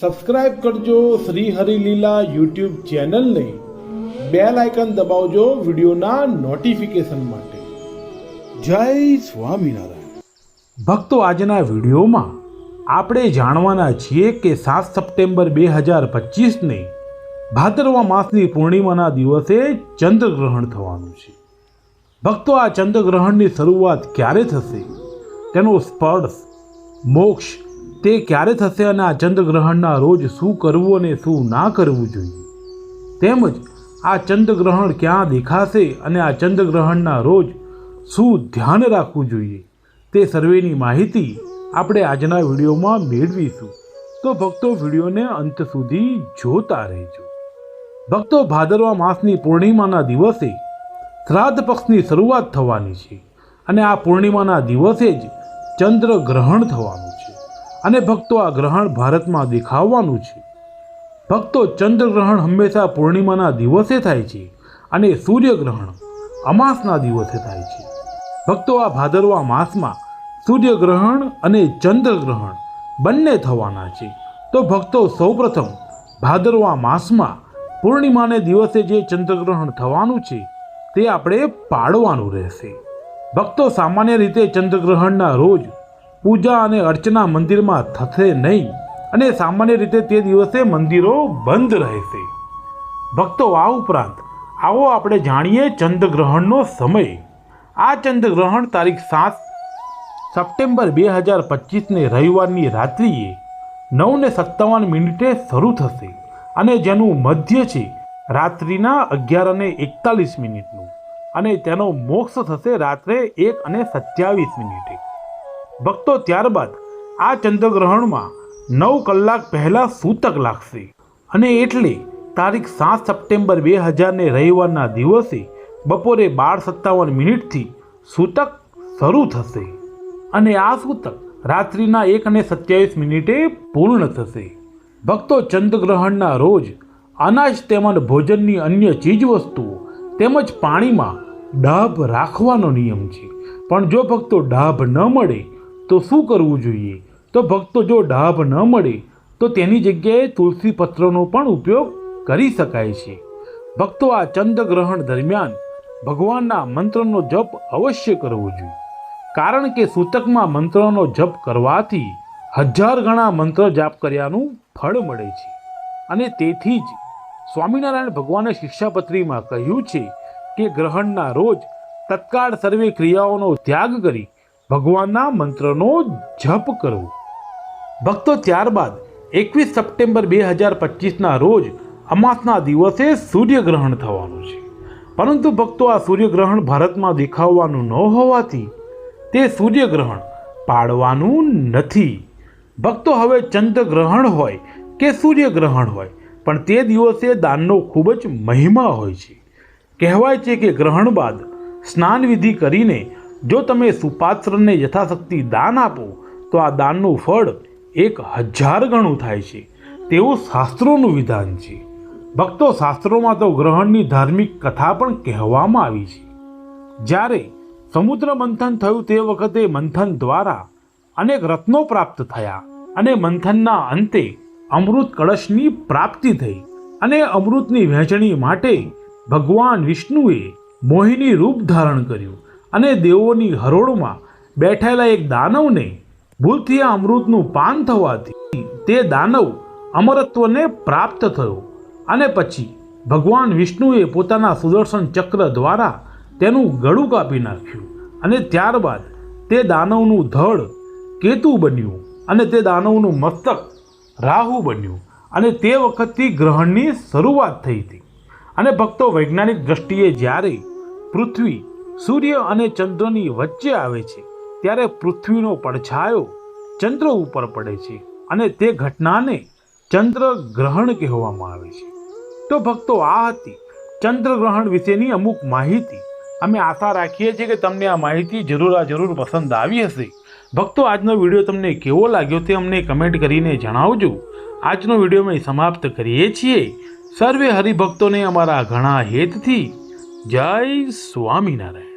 Subscribe કરજો Shri Harileela YouTube ચેનલને. Bell icon દબાવજો વિડીયોના નોટિફિકેશન માટે. જય સ્વામિનારાયણ. ભક્તો, આજના વિડીયોમાં આપણે જાણવાના છીએ કે સાત સપ્ટેમ્બર બે હજાર પચીસને ભાદરવા માસની પૂર્ણિમાના દિવસે ચંદ્રગ્રહણ થવાનું છે. ભક્તો, આ ચંદ્રગ્રહણની શરૂઆત ક્યારે થશે? તેનો સ્પર્શ, મોક્ષ તે ક્યારે થશે અને આ ચંદ્રગ્રહણના રોજ શું કરવું અને શું ના કરવું જોઈએ? તેમજ આ ચંદ્રગ્રહણ ક્યાં દેખાશે અને આ ચંદ્રગ્રહણના રોજ શું ધ્યાન રાખવું જોઈએ? તે સર્વેની માહિતી આપણે આજના વિડીયોમાં મેળવીશું. તો ભક્તો, વિડીયોને અંત સુધી જોતા રહેજો. ભક્તો, ભાદરવા માસની પૂર્ણિમાના દિવસે શ્રાદ્ધ પક્ષની શરૂઆત થવાની છે અને આ પૂર્ણિમાના દિવસે જ ચંદ્રગ્રહણ થવાનું છે અને ભક્તો આ ગ્રહણ ભારતમાં દેખાવવાનું છે. ભક્તો ચંદ્રગ્રહણ હંમેશા પૂર્ણિમાના દિવસે થાય છે અને સૂર્યગ્રહણ અમાસના દિવસે થાય છે. ભક્તો આ ભાદરવા માસમાં સૂર્યગ્રહણ અને ચંદ્રગ્રહણ બંને થવાના છે. તો ભક્તો સૌપ્રથમ ભાદરવા માસમાં પૂર્ણિમાને દિવસે જે ચંદ્રગ્રહણ થવાનું છે તે આપણે પાડવાનું રહેશે. ભક્તો સામાન્ય રીતે ચંદ્રગ્રહણના રોજ પૂજા અને અર્ચના મંદિરમાં થશે નહીં. અને સામાન્ય રીતે તે દિવસે મંદિરો બંધ રહેશે. ભક્તો આ ઉપરાંત, આવો આપણે જાણીએ ચંદ્રગ્રહણનો સમય. આ ચંદ્રગ્રહણ તારીખ સાત સપ્ટેમ્બર બે હજાર પચીસને રવિવારની રાત્રિએ નવને સત્તાવન મિનિટે શરૂ થશે અને જેનું મધ્ય છે રાત્રિના અગિયાર અને એકતાલીસ મિનિટનું. અને તેનો મોક્ષ થશે રાત્રે એક અને સત્યાવીસ મિનિટે. ભક્તો ત્યારબાદ આ ચંદ્રગ્રહણમાં નવ કલાક પહેલાં સૂતક લાગશે. અને એટલે તારીખ સાત સપ્ટેમ્બર બે હજારને રવિવારના દિવસે બપોરે બાર સત્તાવન મિનિટથી સૂતક શરૂ થશે. અને આ સૂતક રાત્રિના એક અને સત્યાવીસ મિનિટે પૂર્ણ થશે. ભક્તો ચંદ્રગ્રહણના રોજ અનાજ તેમજ ભોજનની અન્ય ચીજવસ્તુઓ તેમજ પાણીમાં ડાભ રાખવાનો નિયમ છે. પણ જો ભક્તો ડાભ ન મળે તો શું કરવું જોઈએ? તો ભક્તો જો ડાભ ન મળે, તો તેની જગ્યાએ તુલસી પત્રનો પણ ઉપયોગ કરી શકાય છે. ભક્તો આ ચંદ્રગ્રહણ દરમિયાન ભગવાનના મંત્રનો જપ અવશ્ય કરવો જોઈએ. કારણ કે સૂતકમાં મંત્રનો જપ કરવાથી હજાર ગણા મંત્ર જાપ કર્યાનું ફળ મળે છે. અને તેથી જ સ્વામિનારાયણ ભગવાને શિક્ષાપત્રીમાં કહ્યું છે કે ગ્રહણના રોજ તત્કાળ સર્વે ક્રિયાઓનો ત્યાગ કરી ભગવાનના મંત્રનો જપ કરવો. ભક્તો ત્યારબાદ એકવીસ સપ્ટેમ્બર બે હજાર પચીસના રોજ અમાસના દિવસે સૂર્યગ્રહણ થવાનું છે. પરંતુ ભક્તો આ સૂર્યગ્રહણ ભારતમાં દેખાવાનું ન હોવાથી તે સૂર્યગ્રહણ પાડવાનું નથી. ભક્તો હવે ચંદ્રગ્રહણ હોય કે સૂર્યગ્રહણ હોય, પણ તે દિવસે દાનનો ખૂબ જ મહિમા હોય છે. કહેવાય છે કે ગ્રહણ બાદ સ્નાન વિધિ કરીને જો તમે સુપાત્રને યથાશક્તિ દાન આપો, તો આ દાનનું ફળ એક હજાર ગણું થાય છે. તેવું શાસ્ત્રોનું વિધાન છે. ભક્તો શાસ્ત્રોમાં તો ગ્રહણની ધાર્મિક કથા પણ કહેવામાં આવી છે. જ્યારે સમુદ્ર મંથન થયું તે વખતે મંથન દ્વારા અનેક રત્નો પ્રાપ્ત થયા અને મંથનના અંતે અમૃત કળશની પ્રાપ્તિ થઈ અને અમૃતની વહેંચણી માટે ભગવાન વિષ્ણુએ મોહિની રૂપ ધારણ કર્યું. અને દેવોની હરોળમાં બેઠેલા એક દાનવને ભૂલથી અમૃતનું પાન થવાથી તે દાનવ અમરત્વને પ્રાપ્ત થયો. અને પછી ભગવાન વિષ્ણુએ પોતાના સુદર્શન ચક્ર દ્વારા તેનું ગળું કાપી નાખ્યું અને ત્યારબાદ તે દાનવનું ધડ કેતુ બન્યું અને તે દાનવનું મસ્તક રાહુ બન્યું અને તે વખતથી ગ્રહણની શરૂઆત થઈ હતી. અને ભક્તો વૈજ્ઞાનિક દ્રષ્ટિએ જ્યારે પૃથ્વી સૂર્ય અને ચંદ્રની વચ્ચે આવે છે. ત્યારે પૃથ્વીનો પડછાયો ચંદ્ર ઉપર પડે છે અને તે ઘટનાને ચંદ્રગ્રહણ કહેવામાં આવે છે. તો ભક્તો, આ હતી ચંદ્રગ્રહણ વિશેની અમુક માહિતી. અમે આશા રાખીએ છીએ કે તમને આ માહિતી જરૂર આ જરૂર પસંદ આવી હશે. ભક્તો, આજનો વીડિયો તમને કેવો લાગ્યો તે અમને કમેન્ટ કરીને જણાવજો. આજનો વીડિયો અમે સમાપ્ત કરીએ છીએ. સર્વે હરિભક્તોને અમારા ઘણા હેતથી જય સ્વામિનારાયણ.